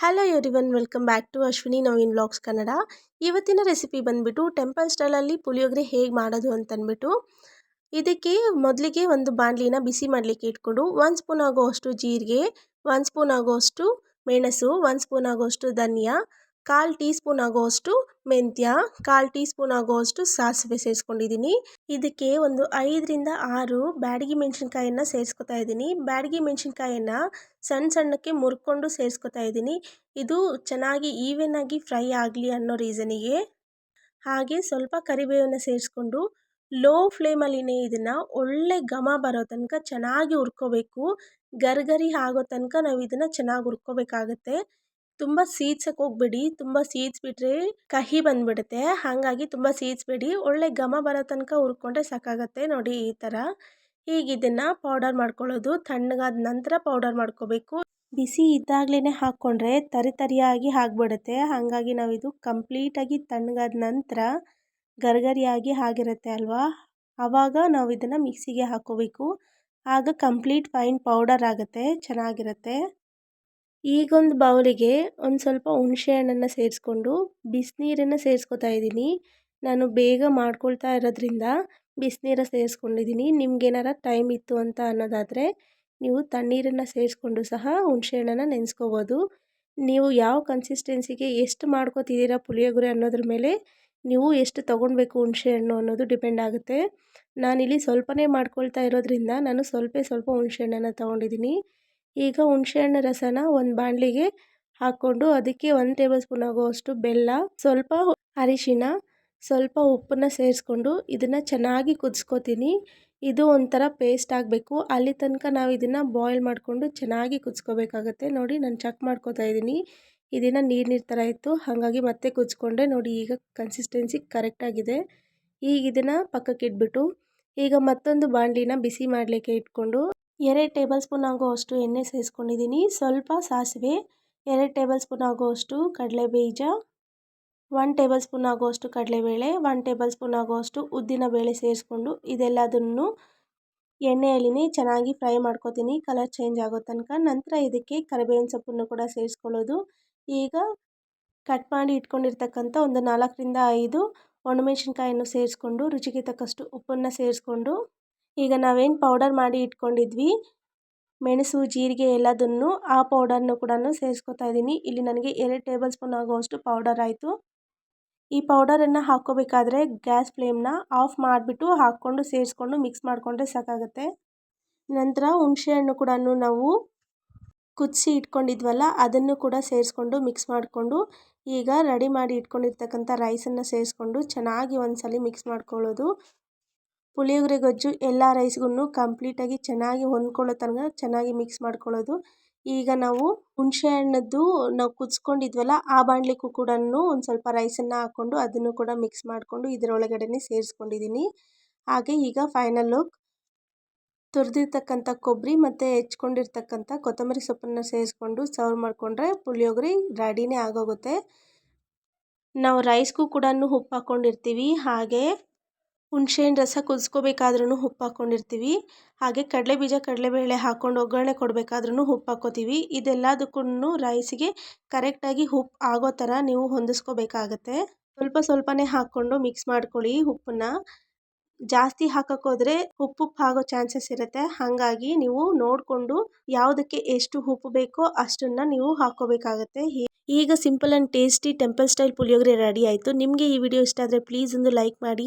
Hello everyone welcome back to Ashwini Naveen vlogs Kannada ಇವತ್ತಿನ recipe ಬಂದ್ಬಿಟ್ಟು temple ಸ್ಟೈಲಲ್ಲಿ ಪುಳಿಯೋಗರೆ ಹೇಗೆ ಮಾಡೋದು ಅಂತಂದ್ಬಿಟ್ಟು ಇದಕ್ಕೆ ಮೊದಲಿಗೆ ಒಂದು ಬಾಣಲಿನ ಬಿಸಿ ಮಾಡಲಿಕ್ಕೆ ಇಟ್ಕೊಂಡು ಒಂದು ಸ್ಪೂನ್ ಆಗೋವಷ್ಟು ಜೀರಿಗೆ ಒಂದು ಸ್ಪೂನ್ ಆಗೋವಷ್ಟು ಮೆಣಸು ಒಂದು ಸ್ಪೂನ್ ಆಗೋವಷ್ಟು ಧನಿಯಾ ಕಾಲು ಟೀ ಸ್ಪೂನ್ ಆಗೋಷ್ಟು ಮೆಂತ್ಯ, ಕಾಲು ಟೀ ಸ್ಪೂನ್ ಆಗೋಷ್ಟು ಸಾಸಿವೆ ಸೇರಿಸ್ಕೊಂಡಿದ್ದೀನಿ. ಇದಕ್ಕೆ ಒಂದು ಐದರಿಂದ ಆರು ಬ್ಯಾಡಗಿ ಮೆಣಸಿನ್ಕಾಯನ್ನು ಸೇರಿಸ್ಕೊತಾ ಇದ್ದೀನಿ. ಬ್ಯಾಡಗಿ ಮೆಣಸಿನ್ಕಾಯನ್ನು ಸಣ್ಣ ಸಣ್ಣಕ್ಕೆ ಮುರ್ಕೊಂಡು ಸೇರಿಸ್ಕೊತಾ ಇದ್ದೀನಿ. ಇದು ಚೆನ್ನಾಗಿ ಈವೆನ್ ಆಗಿ ಫ್ರೈ ಆಗಲಿ ಅನ್ನೋ ರೀಸನಿಗೆ. ಹಾಗೆ ಸ್ವಲ್ಪ ಕರಿಬೇವನ್ನು ಸೇರಿಸ್ಕೊಂಡು ಲೋ ಫ್ಲೇಮಲ್ಲಿನೇ ಇದನ್ನು ಒಳ್ಳೆ ಘಮ ಬರೋ ತನಕ ಚೆನ್ನಾಗಿ ಹುರ್ಕೋಬೇಕು. ಗರ್ಗರಿ ಆಗೋ ತನಕ ನಾವು ಇದನ್ನು ಚೆನ್ನಾಗಿ ಹುರ್ಕೋಬೇಕಾಗತ್ತೆ. ತುಂಬ ಸೀದ್ಸಕ್ಕೆ ಹೋಗ್ಬೇಡಿ, ತುಂಬ ಸೀದ್ಸ್ಬಿಟ್ರೆ ಕಹಿ ಬಂದ್ಬಿಡುತ್ತೆ. ಹಾಗಾಗಿ ತುಂಬ ಸೀದ್ಸ್ಬೇಡಿ ಒಳ್ಳೆ ಘಮ ಬರೋ ತನಕ ಹುರ್ಕೊಂಡ್ರೆ ಸಾಕಾಗತ್ತೆ ನೋಡಿ ಈ ಥರ ಹೀಗೆ ಇದನ್ನು ಪೌಡರ್ ಮಾಡ್ಕೊಳ್ಳೋದು. ತಣ್ಣಗಾದ ನಂತರ ಪೌಡರ್ ಮಾಡ್ಕೋಬೇಕು. ಬಿಸಿ ಇದ್ದಾಗಲೇ ಹಾಕ್ಕೊಂಡ್ರೆ ತರಿ ತರಿಯಾಗಿ ಆಗಿಬಿಡುತ್ತೆ. ಹಾಗಾಗಿ ನಾವಿದು ಕಂಪ್ಲೀಟಾಗಿ ತಣ್ಣಗಾದ ನಂತರ ಗರಗರಿಯಾಗಿ ಆಗಿರುತ್ತೆ ಅಲ್ವಾ? ಆವಾಗ ನಾವು ಇದನ್ನು ಮಿಕ್ಸಿಗೆ ಹಾಕ್ಕೋಬೇಕು. ಆಗ ಕಂಪ್ಲೀಟ್ ಫೈನ್ ಪೌಡರ್ ಆಗುತ್ತೆ. ಚೆನ್ನಾಗಿರುತ್ತೆ. ಈಗೊಂದು ಬೌಲಿಗೆ ಒಂದು ಸ್ವಲ್ಪ ಹುಣಸೆ ಹಣ್ಣನ್ನು ಸೇರಿಸ್ಕೊಂಡು ಬಿಸಿನೀರನ್ನು ಸೇರಿಸ್ಕೊತಾ ಇದ್ದೀನಿ. ನಾನು ಬೇಗ ಮಾಡ್ಕೊಳ್ತಾ ಇರೋದ್ರಿಂದ ಬಿಸಿನೀರ ಸೇರಿಸ್ಕೊಂಡಿದ್ದೀನಿ ನಿಮ್ಗೇನಾರ ಟೈಮ್ ಇತ್ತು ಅಂತ ಅನ್ನೋದಾದರೆ ನೀವು ತಣ್ಣೀರನ್ನು ಸೇರಿಸ್ಕೊಂಡು ಸಹ ಹುಣಸೆ ಹಣ್ಣನ್ನು ನೆನೆಸ್ಕೋಬೋದು. ನೀವು ಯಾವ ಕನ್ಸಿಸ್ಟೆನ್ಸಿಗೆ ಎಷ್ಟು ಮಾಡ್ಕೋತಿದ್ದೀರಾ ಪುಳಿಯೋಗರೆ ಅನ್ನೋದ್ರ ಮೇಲೆ ನೀವು ಎಷ್ಟು ತೊಗೊಳ್ಬೇಕು ಹುಣಸೆ ಹಣ್ಣು ಅನ್ನೋದು ಡಿಪೆಂಡ್ ಆಗುತ್ತೆ. ನಾನಿಲ್ಲಿ ಸ್ವಲ್ಪನೇ ಮಾಡ್ಕೊಳ್ತಾ ಇರೋದ್ರಿಂದ ನಾನು ಸ್ವಲ್ಪ ಸ್ವಲ್ಪ ಹುಣಸೆ ಹಣ್ಣನ್ನು ತೊಗೊಂಡಿದ್ದೀನಿ ಈಗ ಹುಣಸೆಹಣ್ಣು ರಸನ ಒಂದು ಬಾಣಲಿಗೆ ಹಾಕ್ಕೊಂಡು ಅದಕ್ಕೆ ಒಂದು ಟೇಬಲ್ ಸ್ಪೂನ್ ಆಗುವಷ್ಟು ಬೆಲ್ಲ, ಸ್ವಲ್ಪ ಅರಿಶಿನ, ಸ್ವಲ್ಪ ಉಪ್ಪನ್ನ ಸೇರಿಸ್ಕೊಂಡು ಇದನ್ನು ಚೆನ್ನಾಗಿ ಕುದಿಸ್ಕೊತೀನಿ. ಇದು ಒಂಥರ ಪೇಸ್ಟ್ ಆಗಬೇಕು. ಅಲ್ಲಿ ತನಕ ನಾವು ಇದನ್ನು ಬಾಯ್ಲ್ ಮಾಡಿಕೊಂಡು ಚೆನ್ನಾಗಿ ಕುದಿಸ್ಕೋಬೇಕಾಗತ್ತೆ. ನೋಡಿ ನಾನು ಚೆಕ್ ಮಾಡ್ಕೋತಾ ಇದ್ದೀನಿ. ಇದನ್ನು ನೀರು ನೀರು ಥರ ಇತ್ತು. ಹಾಗಾಗಿ ಮತ್ತೆ ಕುದಿಸ್ಕೊಂಡೆ. ನೋಡಿ ಈಗ ಕನ್ಸಿಸ್ಟೆನ್ಸಿ ಕರೆಕ್ಟಾಗಿದೆ ಈಗ ಇದನ್ನು ಪಕ್ಕಕ್ಕೆ ಇಟ್ಬಿಟ್ಟು ಈಗ ಮತ್ತೊಂದು ಬಾಣಲಿನ ಬಿಸಿ ಮಾಡಲಿಕ್ಕೆ ಇಟ್ಕೊಂಡು ಎರಡು ಟೇಬಲ್ ಸ್ಪೂನ್ ಆಗುವಷ್ಟು ಎಣ್ಣೆ ಸೇರಿಸ್ಕೊಂಡಿದ್ದೀನಿ ಸ್ವಲ್ಪ ಸಾಸಿವೆ, ಎರಡು ಟೇಬಲ್ ಸ್ಪೂನ್ ಆಗುವಷ್ಟು ಕಡಲೆ ಬೀಜ ಒನ್ ಟೇಬಲ್ ಸ್ಪೂನ್ ಆಗುವಷ್ಟು ಕಡಲೆಬೇಳೆ ಒನ್ ಟೇಬಲ್ ಸ್ಪೂನ್ ಆಗುವಷ್ಟು ಉದ್ದಿನ ಬೇಳೆ ಸೇರಿಸ್ಕೊಂಡು ಇದೆಲ್ಲದನ್ನು ಎಣ್ಣೆಯಲ್ಲಿ ಚೆನ್ನಾಗಿ ಫ್ರೈ ಮಾಡ್ಕೋತೀನಿ. ಕಲರ್ ಚೇಂಜ್ ಆಗೋ ತನಕ. ನಂತರ ಇದಕ್ಕೆ ಕರಿಬೇವಿನ ಸೊಪ್ಪನ್ನು ಕೂಡ ಸೇರಿಸ್ಕೊಳ್ಳೋದು. ಈಗ ಕಟ್ ಮಾಡಿ ಇಟ್ಕೊಂಡಿರ್ತಕ್ಕಂಥ ಒಂದು ನಾಲ್ಕರಿಂದ ಐದು ಒಣಮೆಣಸಿನ್ಕಾಯನ್ನು ಸೇರಿಸ್ಕೊಂಡು ರುಚಿಗೆ ತಕ್ಕಷ್ಟು ಉಪ್ಪನ್ನು ಸೇರಿಸ್ಕೊಂಡು ಈಗ ನಾವೇನು ಪೌಡರ್ ಮಾಡಿ ಇಟ್ಕೊಂಡಿದ್ವಿ, ಮೆಣಸು, ಜೀರಿಗೆ ಎಲ್ಲದನ್ನು ಆ ಪೌಡರ್ನು ಕೂಡ ಸೇರಿಸ್ಕೊತಾ ಇದ್ದೀನಿ. ಇಲ್ಲಿ ನನಗೆ ಎರಡು ಟೇಬಲ್ ಸ್ಪೂನ್ ಆಗುವಷ್ಟು ಪೌಡರ್ ಆಯಿತು. ಈ ಪೌಡರನ್ನು ಹಾಕ್ಕೋಬೇಕಾದ್ರೆ ಗ್ಯಾಸ್ ಫ್ಲೇಮ್ನ ಆಫ್ ಮಾಡಿಬಿಟ್ಟು ಹಾಕ್ಕೊಂಡು ಸೇರಿಸ್ಕೊಂಡು ಮಿಕ್ಸ್ ಮಾಡಿಕೊಂಡ್ರೆ ಸಾಕಾಗುತ್ತೆ. ನಂತರ ಹುಣಸೆಹಣ್ಣು ಕೂಡ ನಾವು ಕುದಿಸಿ ಇಟ್ಕೊಂಡಿದ್ವಲ್ಲ, ಅದನ್ನು ಕೂಡ ಸೇರಿಸ್ಕೊಂಡು ಮಿಕ್ಸ್ ಮಾಡಿಕೊಂಡು, ಈಗ ರೆಡಿ ಮಾಡಿ ಇಟ್ಕೊಂಡಿರ್ತಕ್ಕಂಥ ರೈಸನ್ನು ಸೇರಿಸ್ಕೊಂಡು ಚೆನ್ನಾಗಿ ಒಂದ್ಸಲ ಮಿಕ್ಸ್ ಮಾಡ್ಕೊಳ್ಳೋದು. ಪುಳಿಯೋಗರೆ, ಗೊಜ್ಜು ಎಲ್ಲ ರೈಸ್ಗೂ ಕಂಪ್ಲೀಟಾಗಿ ಚೆನ್ನಾಗಿ ಹೊಂದ್ಕೊಳ್ಳೋ ತನಕ ಚೆನ್ನಾಗಿ ಮಿಕ್ಸ್ ಮಾಡ್ಕೊಳ್ಳೋದು. ಈಗ ನಾವು ಹುಣಸೆ ಹಣ್ಣದ್ದು ನಾವು ಕುದಿಸ್ಕೊಂಡಿದ್ವಲ್ಲ, ಆ ಬಾಣಲಿಗೂ ಕೂಡ ಒಂದು ಸ್ವಲ್ಪ ರೈಸನ್ನು ಹಾಕ್ಕೊಂಡು ಅದನ್ನು ಕೂಡ ಮಿಕ್ಸ್ ಮಾಡಿಕೊಂಡು ಇದರೊಳಗಡೆ ಸೇರಿಸ್ಕೊಂಡಿದ್ದೀನಿ ಹಾಗೆ ಈಗ ಫೈನಲ್ ಲುಕ್ ತುರಿದಿರ್ತಕ್ಕಂಥ ಕೊಬ್ಬರಿ ಮತ್ತು ಹೆಚ್ಕೊಂಡಿರ್ತಕ್ಕಂಥ ಕೊತ್ತಂಬರಿ ಸೊಪ್ಪನ್ನು ಸೇರಿಸ್ಕೊಂಡು ಸರ್ವ್ ಮಾಡಿಕೊಂಡ್ರೆ ಪುಳಿಯೋಗರೆ ರೆಡಿನೇ ಆಗೋಗುತ್ತೆ. ನಾವು ರೈಸ್ಗೂ ಕೂಡ ಉಪ್ಪು ಹಾಕ್ಕೊಂಡಿರ್ತೀವಿ ಹಾಗೆ ಹುಣ್ಸೆಹಣ್ಣು ರಸ ಕುದಿಸ್ಕೋಬೇಕಾದ್ರೂ ಉಪ್ಪು ಹಾಕ್ಕೊಂಡಿರ್ತೀವಿ. ಹಾಗೆ ಕಡಲೆ ಬೀಜ ಕಡಲೆಬೇಳೆ ಹಾಕ್ಕೊಂಡು ಒಗ್ಗರಣೆ ಕೊಡಬೇಕಾದ್ರೂ ಉಪ್ಪು ಹಾಕ್ಕೋತೀವಿ. ಇದೆಲ್ಲದಕ್ಕೂ ರೈಸಿಗೆ ಕರೆಕ್ಟಾಗಿ ಉಪ್ಪು ಆಗೋ ಥರ ನೀವು ಹೊಂದಿಸ್ಕೋಬೇಕಾಗತ್ತೆ. ಸ್ವಲ್ಪ ಸ್ವಲ್ಪನೇ ಹಾಕ್ಕೊಂಡು ಮಿಕ್ಸ್ ಮಾಡ್ಕೊಳ್ಳಿ ಉಪ್ಪನ್ನ. ಜಾಸ್ತಿ ಹಾಕೋಕ್ಕೋದ್ರೆ ಉಪ್ಪು ಉಪ್ಪು ಆಗೋ ಚಾನ್ಸಸ್ ಇರುತ್ತೆ. ಹಾಗಾಗಿ ನೀವು ನೋಡಿಕೊಂಡು ಯಾವುದಕ್ಕೆ ಎಷ್ಟು ಉಪ್ಪು ಬೇಕೋ ಅಷ್ಟನ್ನು ನೀವು ಹಾಕ್ಕೋಬೇಕಾಗತ್ತೆ. ಈಗ simple and tasty temple style puliyogare ready ಆಯಿತು. ನಿಮಗೆ ಈ ವಿಡಿಯೋ ಇಷ್ಟ ಆದರೆ ಪ್ಲೀಸ್ ಒಂದು ಲೈಕ್ ಮಾಡಿ.